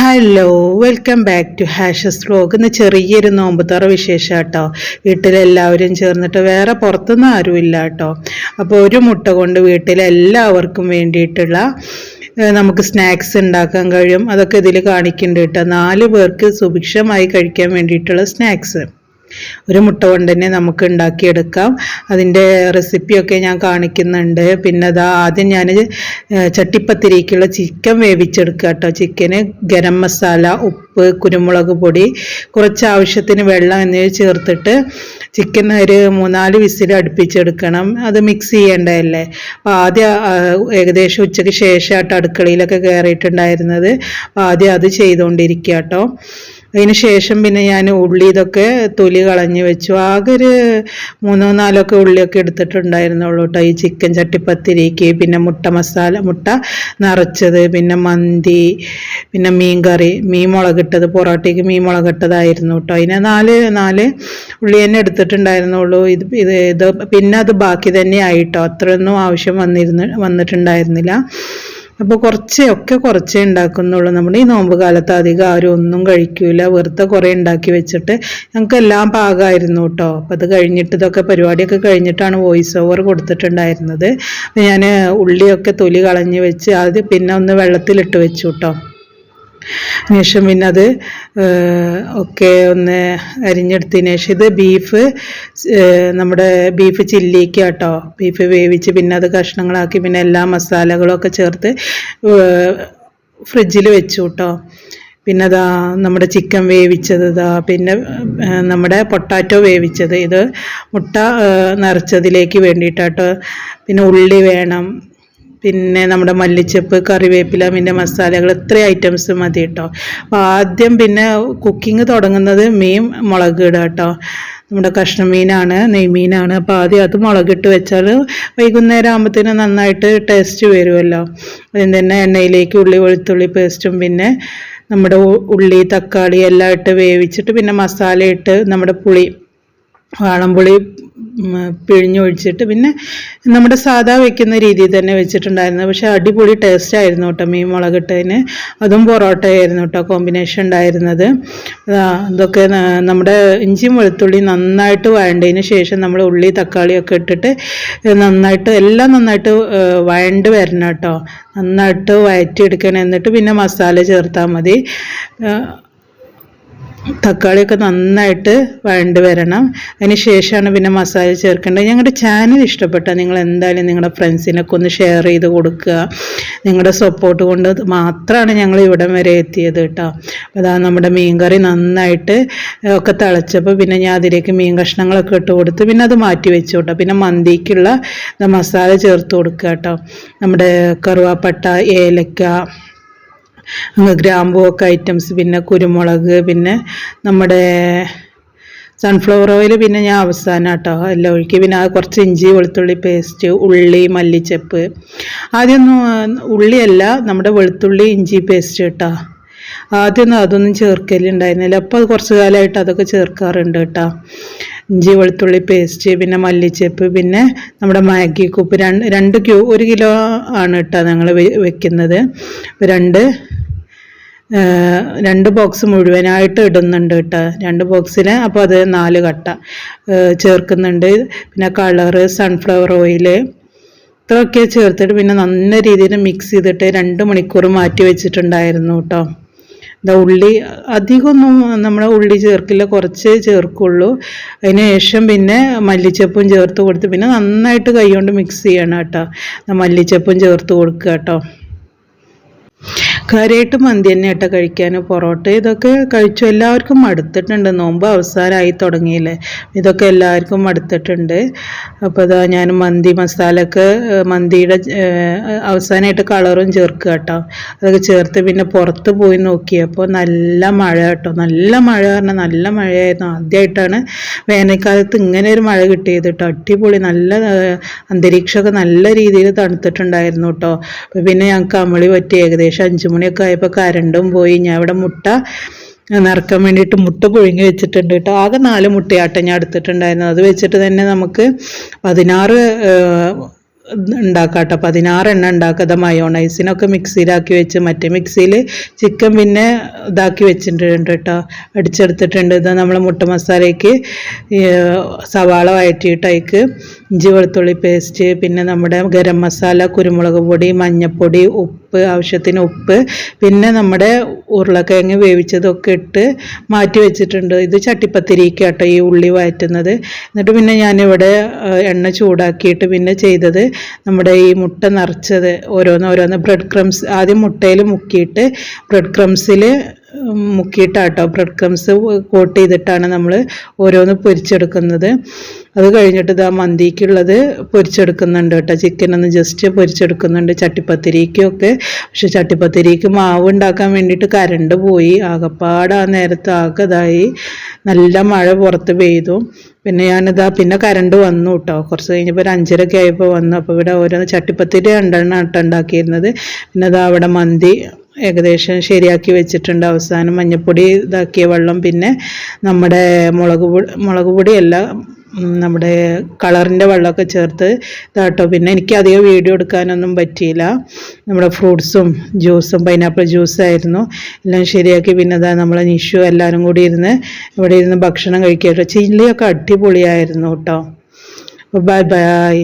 Hello welcome back to Hash's vlog ഇന്ന് ചെറിയൊരു നോമ്പുതറ വിശേഷം കേട്ടോ വീട്ടിലെല്ലാവരും ചേർന്നിട്ട് വേറെ പുറത്തൊന്നും ആരുമില്ല കേട്ടോ അപ്പോൾ ഒരു മുട്ട കൊണ്ട് വീട്ടിലെല്ലാവർക്കും വേണ്ടിയിട്ടുള്ള നമുക്ക് സ്നാക്സ് ഉണ്ടാക്കാൻ കഴിയും. അതൊക്കെ ഇതിൽ കാണിക്കുന്നുണ്ട് കേട്ടോ. നാല് പേർക്ക് സുഭിക്ഷമായി കഴിക്കാൻ വേണ്ടിയിട്ടുള്ള സ്നാക്സ്. ഒരു മുട്ട കൊണ്ട് തന്നെ നമുക്ക് ഉണ്ടാക്കിയെടുക്കാം. അതിന്റെ റെസിപ്പിയൊക്കെ ഞാൻ കാണിക്കുന്നുണ്ട്. പിന്നെ അതാ ആദ്യം ഞാൻ ചട്ടിപ്പത്തിരിക്കുള്ള ചിക്കൻ വേവിച്ചെടുക്കുക കേട്ടോ. ചിക്കന് ഗരം മസാല ഉപ്പ് കുരുമുളക് പൊടി കുറച്ച് ആവശ്യത്തിന് വെള്ളം എന്നിവ ചേർത്തിട്ട് ചിക്കൻ ഒരു മൂന്നാൽ വിസിൽ അടുപ്പിച്ചെടുക്കണം. അത് മിക്സ് ചെയ്യേണ്ടതല്ലേ? അപ്പോൾ ആദ്യം ഏകദേശം ഉച്ചയ്ക്ക് ശേഷമായിട്ട് അടുക്കളയിലൊക്കെ കയറിയിട്ടുണ്ടായിരുന്നത്. ആദ്യം അത് ചെയ്തുകൊണ്ടിരിക്കുക കേട്ടോ. അതിന് ശേഷം പിന്നെ ഞാൻ ഉള്ളി ഇതൊക്കെ തൊലി കളഞ്ഞു വെച്ചു. ആകെ ഒരു മൂന്നോ നാലോ ഒക്കെ ഉള്ളിയൊക്കെ എടുത്തിട്ടുണ്ടായിരുന്നുള്ളൂ കേട്ടോ ഈ ചിക്കൻ ചട്ടിപ്പത്തിരിക്ക് പിന്നെ മുട്ട മസാല മുട്ട നിറച്ചത് പിന്നെ മന്തി പിന്നെ മീൻ കറി മീൻ മുളകിട്ടത് പൊറോട്ടയ്ക്ക് മീൻ മുളകിട്ടതായിരുന്നു കേട്ടോ അതിന് നാല് നാല് ഉള്ളി തന്നെ എടുത്തിട്ടുണ്ടായിരുന്നുള്ളൂ. ഇത് ഇത് ഇത് പിന്നെ അത് ബാക്കി തന്നെ ആയിട്ടോ അത്രയൊന്നും ആവശ്യം വന്നിരുന്നു വന്നിട്ടുണ്ടായിരുന്നില്ല. അപ്പോൾ കുറച്ചേ ഒക്കെ കുറച്ചേ ഉണ്ടാക്കുന്നുള്ളൂ. നമ്മുടെ ഈ നോമ്പ് കാലത്ത് അധികം ആരും ഒന്നും കഴിക്കൂല. വെറുതെ കുറേ ഉണ്ടാക്കി വെച്ചിട്ട് ഞങ്ങൾക്ക് എല്ലാം പാകമായിരുന്നു കേട്ടോ. അപ്പോൾ അത് കഴിഞ്ഞിട്ട് ഇതൊക്കെ പരിപാടിയൊക്കെ കഴിഞ്ഞിട്ടാണ് വോയിസ് ഓവർ കൊടുത്തിട്ടുണ്ടായിരുന്നത്. ഞാൻ ഉള്ളിയൊക്കെ തൊലി കളഞ്ഞ് വെച്ച് അത് പിന്നെ ഒന്ന് വെള്ളത്തിലിട്ട് വെച്ചു കേട്ടോ. ശേഷം പിന്നെ അത് ഒക്കെ ഒന്ന് അരിഞ്ഞെടുത്തതിന് ശേഷം ഇത് ബീഫ് നമ്മുടെ ബീഫ് ചില്ലിക്ക് കേട്ടോ ബീഫ് വേവിച്ച് പിന്നെ അത് കഷ്ണങ്ങളാക്കി പിന്നെ എല്ലാ മസാലകളും ഒക്കെ ചേർത്ത് ഫ്രിഡ്ജിൽ വെച്ചു കേട്ടോ പിന്നെ അതാ നമ്മുടെ ചിക്കൻ വേവിച്ചത് ഇതാ പിന്നെ നമ്മുടെ പൊട്ടാറ്റോ വേവിച്ചത്. ഇത് മുട്ട നിറച്ചതിലേക്ക് വേണ്ടിയിട്ടാട്ടോ. പിന്നെ ഉള്ളി വേണം. പിന്നെ നമ്മുടെ മല്ലിച്ചപ്പ് കറിവേപ്പില പിന്നെ മസാലകൾ ഇത്ര ഐറ്റംസ് മതി കേട്ടോ അപ്പോൾ ആദ്യം പിന്നെ കുക്കിംഗ് തുടങ്ങുന്നത് മീൻ മുളക് ഇടുക കേട്ടോ നമ്മുടെ കഷ്ണം മീനാണ് നെയ്മീനാണ്. അപ്പോൾ ആദ്യം അത് മുളകിട്ട് വെച്ചാൽ വൈകുന്നേരം ആകുമ്പോഴത്തേനും നന്നായിട്ട് ടേസ്റ്റ് വരുമല്ലോ അതിന് തന്നെ എണ്ണയിലേക്ക് ഉള്ളി വെളുത്തുള്ളി പേസ്റ്റും പിന്നെ നമ്മുടെ ഉള്ളി തക്കാളി എല്ലാം ഇട്ട് വേവിച്ചിട്ട് പിന്നെ മസാല ഇട്ട് നമ്മുടെ പുളി വാളംപുളി പിഴിഞ്ഞൊഴിച്ചിട്ട് പിന്നെ നമ്മുടെ സാധാ വെക്കുന്ന രീതിയിൽ തന്നെ വെച്ചിട്ടുണ്ടായിരുന്നു. പക്ഷെ അടിപൊളി ടേസ്റ്റ് ആയിരുന്നു കേട്ടോ മീൻ മുളകിട്ടതിന്. അതും പൊറോട്ടയായിരുന്നു കേട്ടോ കോമ്പിനേഷൻ ഉണ്ടായിരുന്നത്. ഇതൊക്കെ നമ്മുടെ ഇഞ്ചിയും വെളുത്തുള്ളി നന്നായിട്ട് വഴണ്ടതിന് ശേഷം നമ്മൾ ഉള്ളി തക്കാളിയൊക്കെ ഇട്ടിട്ട് നന്നായിട്ട് എല്ലാം നന്നായിട്ട് വഴണ്ട് വരണം കേട്ടോ. നന്നായിട്ട് വഴറ്റിയെടുക്കണം എന്നിട്ട് പിന്നെ മസാല ചേർത്താൽ മതി. തക്കാളിയൊക്കെ നന്നായിട്ട് വഴണ്ട് വരണം. അതിന് ശേഷമാണ് പിന്നെ മസാല ചേർക്കേണ്ടത്. ഞങ്ങളുടെ ചാനൽ ഇഷ്ടപ്പെട്ടാൽ നിങ്ങൾ എന്തായാലും നിങ്ങളുടെ ഫ്രണ്ട്സിനൊക്കെ ഒന്ന് ഷെയർ ചെയ്ത് കൊടുക്കുക. നിങ്ങളുടെ സപ്പോർട്ട് കൊണ്ട് മാത്രമാണ് ഞങ്ങൾ ഇവിടം വരെ എത്തിയത് കേട്ടോ. അതാ നമ്മുടെ മീൻകറി നന്നായിട്ട് ഒക്കെ തിളച്ചപ്പോൾ പിന്നെ ഞാൻ അതിലേക്ക് മീൻ കഷ്ണങ്ങളൊക്കെ ഇട്ട് കൊടുത്ത് പിന്നെ അത് മാറ്റി വെച്ചു കേട്ടോ. പിന്നെ മന്തിക്കുള്ള മസാല ചേർത്ത് കൊടുക്കുക കേട്ടോ. നമ്മുടെ കറുവാപ്പട്ട ഏലക്ക അങ്ങ് ഗ്രാമ്പൂ ഒക്കെ ഐറ്റംസ് പിന്നെ കുരുമുളക് പിന്നെ നമ്മുടെ സൺഫ്ലവർ ഓയിൽ പിന്നെ ഞാൻ അവസാനം കേട്ടോ എല്ലാം ഒഴുക്കി. പിന്നെ കുറച്ച് ഇഞ്ചി വെളുത്തുള്ളി പേസ്റ്റ് ഉള്ളി മല്ലിച്ചപ്പ്. ആദ്യമൊന്നും ഉള്ളിയല്ല നമ്മുടെ വെളുത്തുള്ളി ഇഞ്ചി പേസ്റ്റ് കേട്ടോ ആദ്യമൊന്നും അതൊന്നും ചേർക്കലുണ്ടായിരുന്നില്ല. അപ്പോൾ കുറച്ച് കാലമായിട്ട് അതൊക്കെ ചേർക്കാറുണ്ട് കേട്ടോ ഇഞ്ചി വെളുത്തുള്ളി പേസ്റ്റ് പിന്നെ മല്ലിച്ചപ്പ് പിന്നെ നമ്മുടെ മാഗി കൂപ്പ്. രണ്ട് രണ്ട് ക്യൂ ഒരു കിലോ ആണ് കേട്ടോ ഞങ്ങൾ വെക്കുന്നത്. രണ്ട് രണ്ട് ബോക്സ് മുഴുവനായിട്ട് ഇടുന്നുണ്ട് കേട്ടോ. രണ്ട് ബോക്സിൽ അപ്പോൾ അത് നാല് കട്ട ചേർക്കുന്നുണ്ട്. പിന്നെ കളറ് സൺഫ്ലവർ ഓയിൽ ഇത്രയൊക്കെ ചേർത്തിട്ട് പിന്നെ നല്ല രീതിയിൽ മിക്സ് ചെയ്തിട്ട് രണ്ട് മണിക്കൂർ മാറ്റി വെച്ചിട്ടുണ്ടായിരുന്നു കേട്ടോ. ഇതാ ഉള്ളി അധികമൊന്നും നമ്മൾ ഉള്ളി ചേർക്കില്ല കുറച്ച് ചേർക്കുള്ളൂ. അതിന് ശേഷം പിന്നെ മല്ലിച്ചപ്പും ചേർത്ത് കൊടുത്ത് പിന്നെ നന്നായിട്ട് കൈ കൊണ്ട് മിക്സ് ചെയ്യണം കേട്ടോ. മല്ലിച്ചപ്പും ചേർത്ത് കൊടുക്കുക കേട്ടോ. കാര്യമായിട്ട് മന്തി തന്നെ കേട്ടോ കഴിക്കാൻ പൊറോട്ട ഇതൊക്കെ കഴിച്ചു. എല്ലാവർക്കും മടുത്തിട്ടുണ്ട്. നോമ്പ് അവസാനമായി തുടങ്ങിയില്ലേ. ഇതൊക്കെ എല്ലാവർക്കും മടുത്തിട്ടുണ്ട്. അപ്പോൾ അതാ ഞാൻ മന്തി മസാലയൊക്കെ മന്തിയുടെ അവസാനമായിട്ട് കളറും ചേർക്കുക കേട്ടോ അതൊക്കെ ചേർത്ത് പിന്നെ പുറത്ത് പോയി നോക്കിയപ്പോൾ നല്ല മഴ കേട്ടോ. നല്ല മഴ പറഞ്ഞാൽ നല്ല മഴയായിരുന്നു. ആദ്യമായിട്ടാണ് വേനൽക്കാലത്ത് ഇങ്ങനെ ഒരു മഴ കിട്ടിയത് കേട്ടോ. അടിപൊളി നല്ല അന്തരീക്ഷമൊക്കെ നല്ല രീതിയിൽ തണുത്തിട്ടുണ്ടായിരുന്നു കേട്ടോ. പിന്നെ ഞങ്ങൾക്ക് അമളി പറ്റി. ഏകദേശം അഞ്ചു മണിയൊക്കെ ആയപ്പോൾ കരണ്ടും പോയി. ഞാൻ ഇവിടെ മുട്ട നിറക്കാൻ വേണ്ടിയിട്ട് മുട്ട പുഴുങ്ങി വെച്ചിട്ടുണ്ട് കേട്ടോ. ആകെ നാല് മുട്ടയാട്ടം ഞാൻ എടുത്തിട്ടുണ്ടായിരുന്നു. അത് വെച്ചിട്ട് തന്നെ നമുക്ക് പതിനാറ് ഉണ്ടാക്കാം കേട്ടോ. പതിനാറെണ്ണം ഉണ്ടാക്കാതെ മയോണൈസിനൊക്കെ മിക്സിയിലാക്കി വെച്ച് മറ്റേ മിക്സിയിൽ ചിക്കൻ പിന്നെ ഇതാക്കി വെച്ചിട്ടുണ്ട് കേട്ടോ. അടിച്ചെടുത്തിട്ടുണ്ട്. ഇത് നമ്മൾ മുട്ട മസാലയ്ക്ക് സവാള വഴറ്റിയിട്ട് ഇഞ്ചി വെളുത്തുള്ളി പേസ്റ്റ് പിന്നെ നമ്മുടെ ഗരം മസാല കുരുമുളക് പൊടി മഞ്ഞൾപ്പൊടി ഉപ്പ് ആവശ്യത്തിന് ഉപ്പ് പിന്നെ നമ്മുടെ ഉരുളക്കിഴങ്ങ് വേവിച്ചതൊക്കെ ഇട്ട് മാറ്റി വെച്ചിട്ടുണ്ട്. ഇത് ചട്ടിപ്പത്തിരിക്ക് കേട്ടോ ഈ ഉള്ളി വഴറ്റുന്നത്. എന്നിട്ട് പിന്നെ ഞാനിവിടെ എണ്ണ ചൂടാക്കിയിട്ട് പിന്നെ ചെയ്തത് നമ്മുടെ ഈ മുട്ട നിറച്ചത്. ഓരോന്ന് ഓരോന്ന് ബ്രെഡ് ക്രംസ് ആദ്യം മുട്ടയിൽ മുക്കിയിട്ട് ബ്രെഡ് ക്രംസിൽ മുക്കിയിട്ടാട്ടോ ബ്രെഡ് ക്രംസ് കോട്ട് ചെയ്തിട്ടാണ് നമ്മൾ ഓരോന്ന് പൊരിച്ചെടുക്കുന്നത്. അത് കഴിഞ്ഞിട്ട് ഇതാ മന്തിക്കുള്ളത് പൊരിച്ചെടുക്കുന്നുണ്ട് കേട്ടോ. ചിക്കൻ ഒന്ന് ജസ്റ്റ് പൊരിച്ചെടുക്കുന്നുണ്ട്. ചട്ടിപ്പത്തിരിക്കൊക്കെ. പക്ഷെ ചട്ടിപ്പത്തിരിക്ക് മാവ് ഉണ്ടാക്കാൻ വേണ്ടിയിട്ട് കരണ്ട് പോയി. ആകപ്പാട് ആ നേരത്ത് ആകെ ഇതായി. നല്ല മഴ പുറത്ത് പെയ്തു. പിന്നെ ഞാനിതാ പിന്നെ കരണ്ട് വന്നു കേട്ടോ. കുറച്ച് കഴിഞ്ഞപ്പോൾ ഒരു അഞ്ചരയൊക്കെ ആയപ്പോൾ വന്നു. അപ്പോൾ ഇവിടെ ഓരോ ചട്ടിപ്പത്തിരി രണ്ടെണ്ണം ഇട്ടുണ്ടാക്കിയിരുന്നത് പിന്നെ ഇതാ അവിടെ മന്തി ഏകദേശം ശരിയാക്കി വെച്ചിട്ടുണ്ട്. അവസാനം മഞ്ഞപ്പൊടി ഇതാക്കിയ വെള്ളം പിന്നെ നമ്മുടെ മുളക് പൊടി മുളക് പൊടിയല്ല നമ്മുടെ കളറിന്റെ വെള്ളമൊക്കെ ചേർത്ത് ഇതാട്ടോ. പിന്നെ എനിക്ക് അധികം വീഡിയോ എടുക്കാനൊന്നും പറ്റിയില്ല. നമ്മുടെ ഫ്രൂട്ട്സും ജ്യൂസും പൈനാപ്പിൾ ജ്യൂസായിരുന്നു എല്ലാം ശരിയാക്കി. പിന്നെ അതാ നമ്മളെ നിഷു എല്ലാവരും കൂടി ഇരുന്ന് ഇവിടെ ഇരുന്ന് ഭക്ഷണം കഴിക്കുക ചില്ലിയൊക്കെ അടിപൊളിയായിരുന്നു കേട്ടോ. Bye bye.